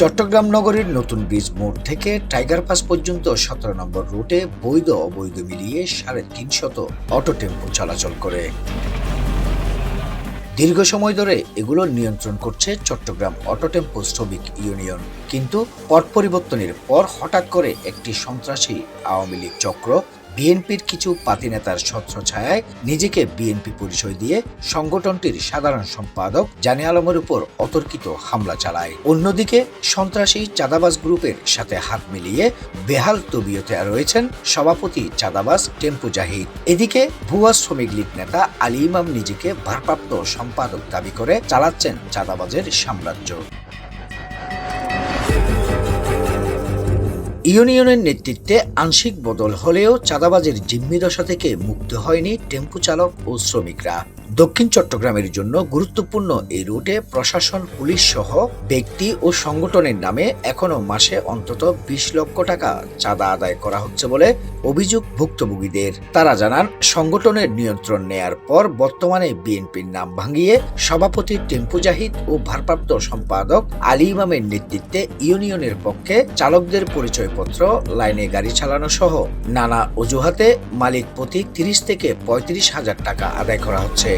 চট্টগ্রাম নগরীর নতুন ব্রিজ মোড় থেকে টাইগার পাস পর্যন্ত সতেরো নম্বর রুটে বৈধ অবৈধ মিলিয়ে সাড়ে তিনশত অটো টেম্পো চলাচল করে। দীর্ঘ সময় ধরে এগুলো নিয়ন্ত্রণ করছে চট্টগ্রাম অটো টেম্পো শ্রমিক ইউনিয়ন। কিন্তু পট পরিবর্তনের পর হঠাৎ করে একটি সন্ত্রাসী আওয়ামী লীগ চক্র বিএনপির কিছু পাতি নেতার ছত্রছায়ায় নিজেকে বিএনপি পরিচয় দিয়ে সংগঠনটির সাধারণ সম্পাদক জানে আলমের উপর অতর্কিত হামলা চালায়। অন্যদিকে সন্ত্রাসী চাঁদাবাজ গ্রুপের সাথে হাত মিলিয়ে বেহাল তবিয়তে রয়েছেন সভাপতি চাঁদাবাজ টেম্পু জাহিদ। এদিকে ভুয়া শ্রমিক লীগ নেতা আলী ইমাম নিজেকে ভারপ্রাপ্ত সম্পাদক দাবি করে চালাচ্ছেন চাঁদাবাজের সাম্রাজ্য। ইউনিয়নের নেতৃত্বে আংশিক বদল হলেও চাঁদাবাজের জিম্মি দশা থেকে মুক্ত হয়নি টেম্পু চালক ও শ্রমিকরা। দক্ষিণ চট্টগ্রামের জন্য গুরুত্বপূর্ণ এই রুটে প্রশাসন, পুলিশ সহ ব্যক্তি ও সংগঠনের নামে এখনও মাসে অন্তত বিশ লক্ষ টাকা চাঁদা আদায় করা হচ্ছে বলে অভিযোগ ভুক্তভোগীদের। তারা জানান, সংগঠনের নিয়ন্ত্রণ নেয়ার পর বর্তমানে বিএনপির নাম ভাঙিয়ে সভাপতি টেম্পু জাহিদ ও ভারপ্রাপ্ত সম্পাদক আলী ইমামের নেতৃত্বে ইউনিয়নের পক্ষে চালকদের পরিচয়পত্র, লাইনে গাড়ি চালানো সহ নানা অজুহাতে মালিক প্রতি তিরিশ থেকে পঁয়ত্রিশ হাজার টাকা আদায় করা হচ্ছে।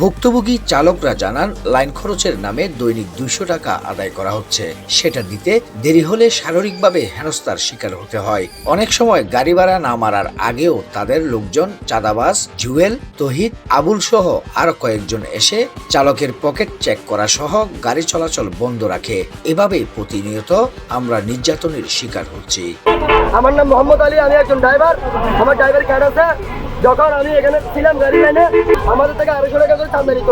ভুক্তভোগী চালকরা জানান, লাইন খরচের নামে দৈনিক দুইশো টাকা আদায় করা হচ্ছে। সেটা দিতে দেরি হলে শারীরিকভাবে হেনস্থার শিকার হতে হয়। অনেক সময় গাড়ি ভাড়া না মারার আগেও তাদের লোকজন চাঁদাবাস জুয়েল তহিদ আবুল সহ আরও কয়েকজন এসে চালকের পকেট চেক করা সহ গাড়ি চলাচল বন্ধ রাখে। এভাবে প্রতিনিয়ত আমরা নির্যাতনের শিকার হচ্ছি। আমার নাম মোহাম্মদ আলী, আমি একজন ড্রাইভার। আমার ড্রাইভার কার্ড আছে। যখন আমি এখানে ছিলাম গাড়ি লাইনে আমাদের থেকে আড়াইশো টাকা করে চাঁদা নিত।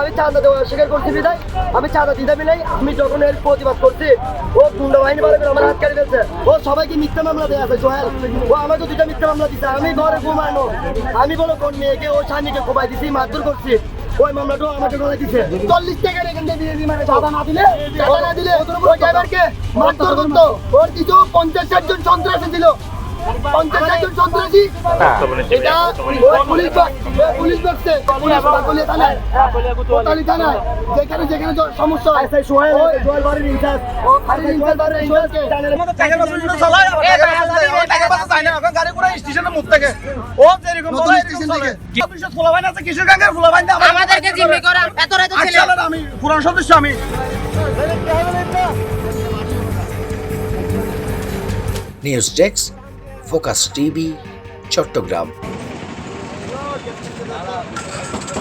আমি চাঁদা দেওয়া স্বীকার করছি বিদায় আমি চাঁদা দিতে নাই আমি যখন এর প্রতিবাদ করছি, ও গুন্ডা বাহিনী বলে আমার হাত কাটি ফেলছে। ও সবাইকে মিথ্যা মামলা দেওয়া আছে, সোহেল। ও আমাকে দুটা মিথ্যা মামলা দিচ্ছে আমি ঘরে ঘুমানো আমি বলো কোন মেয়েকে, ও স্বামীকে কোপাই দিছি, মারধর করছি। ওই মামলাটাও আমাকে গলায় দিছে। চল্লিশ টাকার এখান দিয়ে দিই মানে না দিলে না দিলে, ওই ড্রাইভারকে মারধর ওর কিছু পঞ্চাশ ষাট জন সন্ত্রাসী যেখানে যেখানে সমস্যা হয়। আমি পুরান সদস্য আমি news desk focus TV Chattogram.